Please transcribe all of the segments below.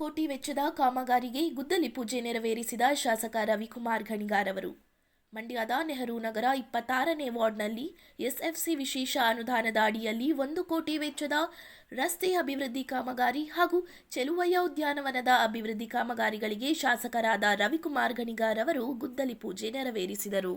ಕೋಟಿ ವೆಚ್ಚದ ಕಾಮಗಾರಿಗೆ ಗುದ್ದಲಿ ಪೂಜೆ ನೆರವೇರಿಸಿದ ಶಾಸಕ ರವಿಕುಮಾರ್ ಗಣಿಗಾರ್ ಅವರು. ಮಂಡ್ಯದ ನೆಹರು ನಗರ ಇಪ್ಪತ್ತಾರನೇ ವಾರ್ಡ್ನಲ್ಲಿ ಎಸ್ಎಫ್ಸಿ ವಿಶೇಷ ಅನುದಾನದ ಅಡಿಯಲ್ಲಿ ಒಂದು ಕೋಟಿ ವೆಚ್ಚದ ರಸ್ತೆ ಅಭಿವೃದ್ಧಿ ಕಾಮಗಾರಿ ಹಾಗೂ ಚೆಲುವಯ್ಯ ಉದ್ಯಾನವನದ ಅಭಿವೃದ್ಧಿ ಕಾಮಗಾರಿಗಳಿಗೆ ಶಾಸಕರಾದ ರವಿಕುಮಾರ್ ಗಣಿಗಾರ್ ಅವರು ಗುದ್ದಲಿ ಪೂಜೆ ನೆರವೇರಿಸಿದರು.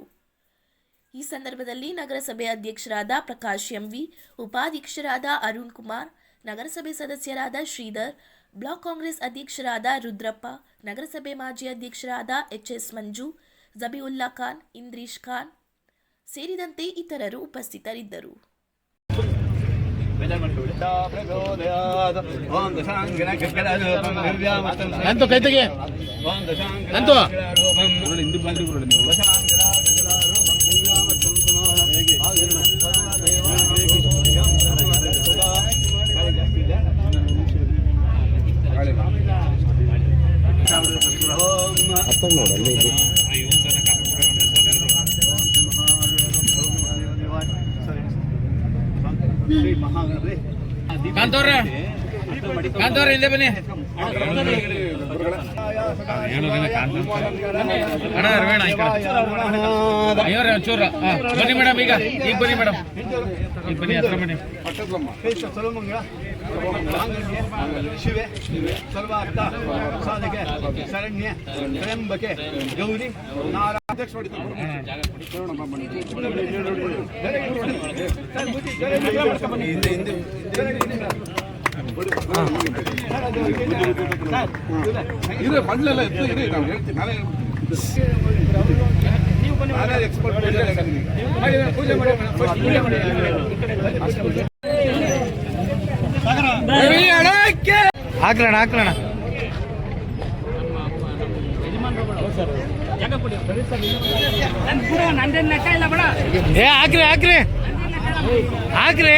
ಈ ಸಂದರ್ಭದಲ್ಲಿ ನಗರಸಭೆ ಅಧ್ಯಕ್ಷರಾದ ಪ್ರಕಾಶ್ ಎಂವಿ, ಉಪಾಧ್ಯಕ್ಷರಾದ ಅರುಣ್ ಕುಮಾರ್, ನಗರಸಭೆ ಸದಸ್ಯರಾದ ಶ್ರೀಧರ್ ಬ್ಲಾಕ್ ಕಾಂಗ್ರೆಸ್ ಅಧ್ಯಕ್ಷರಾದ ರುದ್ರಪ್ಪ ನಗರಸಭೆ ಮಾಜಿ ಅಧ್ಯಕ್ಷರಾದ ಎಚ್ಎಸ್ ಮಂಜು ಜಬಿವುಲ್ಲಾ ಖಾನ್ ಇಂದ್ರೀಶ್ ಖಾನ್ ಸೇರಿದಂತೆ ಇತರರು ಉಪಸ್ಥಿತರಿದ್ದರು ನಂತು ಕೈ ನೋಡಿ ಅಲ್ಲಿ ಕಾಂತವ್ರ ಹಿಂದೆ ಬನ್ನಿ. ಅಣ್ಣ ರವೇಣ ಹಾ, ಬನ್ನಿ ಮೇಡಮ್ ಈಗ ಈಗ ಬನ್ನಿ ಮೇಡಮ್. ಈಗ ಬನ್ನಿ ಹತ್ರ ಬನ್ನಿ. ಶಿವೆ ಸರ್ವಾರ್ಥ ಸಾಧಕೆ ಶರಣ್ಯ ತ್ರ್ಯಂಬಕೆ ಗೌರಿ ನಾರಾಯಣ ಇದೆ ಬಂಡ್ಲೆಲ್ಲ ಇತ್ತು ಇದೆ ನಾವು ಹೇಳ್ತೀವಿ ನಾನೇ ನಾನೇ ಎಕ್ಸ್ಪರ್ಟ್ ಪೂಜೆ ಮಾಡಿ ಹಾಕ್ಲಣ ಹಾಕ್ರಣ ಏ, ಹಾಕ್ರಿ ಹಾಕ್ರಿ. ಹಾಕ್ರಿ.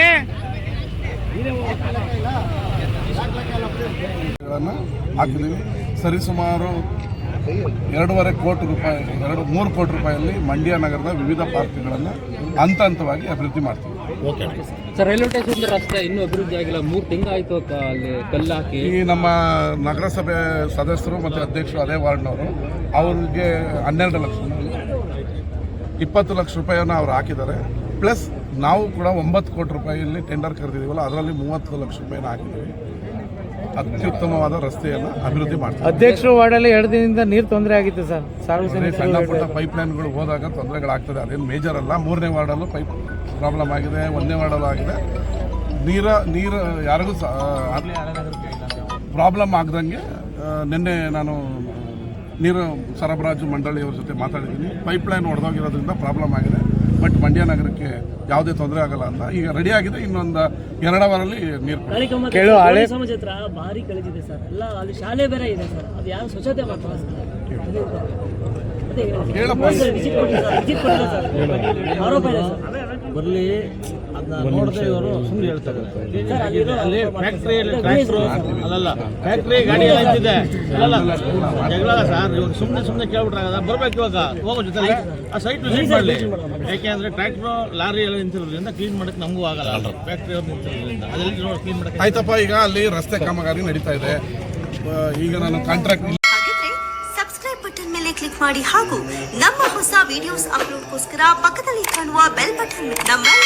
ಹಾಕಿದ್ದೀವಿ. ಸರಿಸುಮಾರು ಎರಡೂವರೆ ಕೋಟಿ ರೂಪಾಯಿ, ಎರಡು, ಮೂರು ಕೋಟಿ ರೂಪಾಯಿಯಲ್ಲಿ ಮಂಡ್ಯ ನಗರದ ವಿವಿಧ ಪಾರ್ಕ್ಗಳನ್ನು ಹಂತ ಹಂತವಾಗಿ ಅಭಿವೃದ್ಧಿ ಮಾಡ್ತೀವಿ. ಸರ್ ರೈಲ್ವೆ ಸ್ಟೇಷನ್ ರಸ್ತೆ ಇನ್ನೂ ಅಭಿವೃದ್ಧಿ ಆಗಿಲ್ಲ. ಮೂರು ತಿಂಗಳಾಯ್ತು ಅಲ್ಲಿ ಕಲ್ಲು ಹಾಕಿ. ಈ ನಮ್ಮ ನಗರಸಭೆ ಸದಸ್ಯರು ಮತ್ತು ಅಧ್ಯಕ್ಷರು ಅದೇ ವಾರ್ಡ್ನವರು ಅವ್ರಿಗೆ ಹನ್ನೆರಡು ಲಕ್ಷ ಇಪ್ಪತ್ತು ಲಕ್ಷ ರೂಪಾಯಿಯನ್ನು ಅವ್ರು ಹಾಕಿದ್ದಾರೆ. ಪ್ಲಸ್ ನಾವು ಕೂಡ ಒಂಬತ್ತು ಕೋಟಿ ರೂಪಾಯಿಯಲ್ಲಿ ಟೆಂಡರ್ ಕರೆದಿದ್ದೀವಲ್ಲ ಅದರಲ್ಲಿ ಮೂವತ್ತು ಲಕ್ಷ ರೂಪಾಯಿನ ಹಾಕಿದ್ದೀವಿ. ಅತ್ಯುತ್ತಮವಾದ ರಸ್ತೆಯನ್ನು ಅಭಿವೃದ್ಧಿ ಮಾಡ್ತಾರೆ ಅಧ್ಯಕ್ಷರು ವಾರ್ಡಲ್ಲಿ ಎರಡು ದಿನದಿಂದ ನೀರು ತೊಂದರೆ ಆಗಿತ್ತು ಸರ್. ಸಾರ್ವಜನಿಕ ಸಣ್ಣ ಪುಟ್ಟ ಪೈಪ್ ಲೈನ್ಗಳು ಹೋದಾಗ ತೊಂದರೆಗಳಾಗ್ತದೆ. ಅದೇನು ಮೇಜರ್ ಅಲ್ಲ. ಮೂರನೇ ವಾರ್ಡಲ್ಲೂ ಪೈಪ್ ಪ್ರಾಬ್ಲಮ್ ಆಗಿದೆ ಒಂದನೇ ವಾರ್ಡಲ್ಲೂ ಆಗಿದೆ. ನೀರ ನೀರು ಯಾರಿಗೂ ಪ್ರಾಬ್ಲಮ್ ಆಗ್ದಂಗೆ ನಿನ್ನೆ ನಾನು ನೀರು ಸರಬರಾಜು ಮಂಡಳಿಯವ್ರ ಜೊತೆ ಮಾತಾಡಿದ್ದೀನಿ. ಪೈಪ್ಲೈನ್ ಹೊಡೆದೋಗಿರೋದ್ರಿಂದ ಪ್ರಾಬ್ಲಮ್ ಆಗಿದೆ. ಬಟ್ ಮಂಡ್ಯ ನಗರಕ್ಕೆ ಯಾವುದೇ ತೊಂದರೆ ಆಗಲ್ಲ ಅಂತ. ಈಗ ರೆಡಿ ಆಗಿದೆ ಇನ್ನೊಂದು ಎರಡು ಅವರಲ್ಲಿ ನೀರು. ಕೇಳು ಹಳೆ ಸಮಾಜ ಹತ್ರ ಭಾರಿ ಕಳೆದಿದೆ ಸರ್. ಎಲ್ಲ ಅಲ್ಲಿ ಶಾಲೆ ಬೇರೆ ಇದೆ ಸರ್. ಅದು ಯಾವ ಸ್ವಚ್ಛತೆ ಮಾಡ್ತಾರೆ ಸರ್. ಆರೋಪ ಇದೆ ಬರಲಿ. ನೋಡದೆ ಇವರು ಸುಮ್ಮನೆ ಹೇಳ್ತಾರೆ. ಅಲ್ಲಿ ಟ್ರ್ಯಾಕ್ಟ್ರು ಅಲ್ಲಲ್ಲ ಫ್ಯಾಕ್ಟ್ರಿ ಗಾಡಿ ಎಲ್ಲ ನಿಂತಿದೆ ಅಲ್ಲಲ್ಲ ಜಗಳ ಸರ್ ಇವಾಗ ಸುಮ್ಮನೆ ಸುಮ್ಮನೆ ಕೇಳ್ಬಿಟ್ರಾಗದ? ಬರ್ಬೇಕು ಇವಾಗ ಹೋಗೋ ಜೊತೆ ಆ ಸೈಟ್ ವಿಸಿಟ್ ಮಾಡಲಿ. ಯಾಕೆಂದ್ರೆ ಟ್ರ್ಯಾಕ್ಟ್ರು ಲಾರಿ ಎಲ್ಲ ನಿಂತಿರೋದ್ರಿಂದ ಕ್ಲೀನ್ ಮಾಡಕ್ಕೆ ನಮಗೂ ಆಗಲ್ಲ. ಫ್ಯಾಕ್ಟ್ರಿ ಅವ್ರು ನಿಂತಿರೋದ್ರಿಂದ. ಅದೆಲ್ಲ ಕ್ಲೀನ್ ಮಾಡಕ್ಕೆ ಆಯ್ತಪ್ಪ ಈಗ ಅಲ್ಲಿ ರಸ್ತೆ ಕಾಮಗಾರಿ ನಡೀತಾ ಇದೆ. ಈಗ ನಾನು ಕಾಂಟ್ರಾಕ್ಟ್ ಸಬ್ಸ್ಕ್ರೈಬ್ ಬಟನ್ ಮೇಲೆ ಕ್ಲಿಕ್ ಮಾಡಿ ಹಾಗೂ ನಮ್ಮ ಹೊಸ ವಿಡಿಯೋಸ್ ಅಪ್ಲೋಡ್ಗೋಸ್ಕರ ಪಕ್ಕದಲ್ಲಿ ಕಾಣುವ ಬೆಲ್ ಬಟನ್ ನಮ್ಮೆಲ್ಲ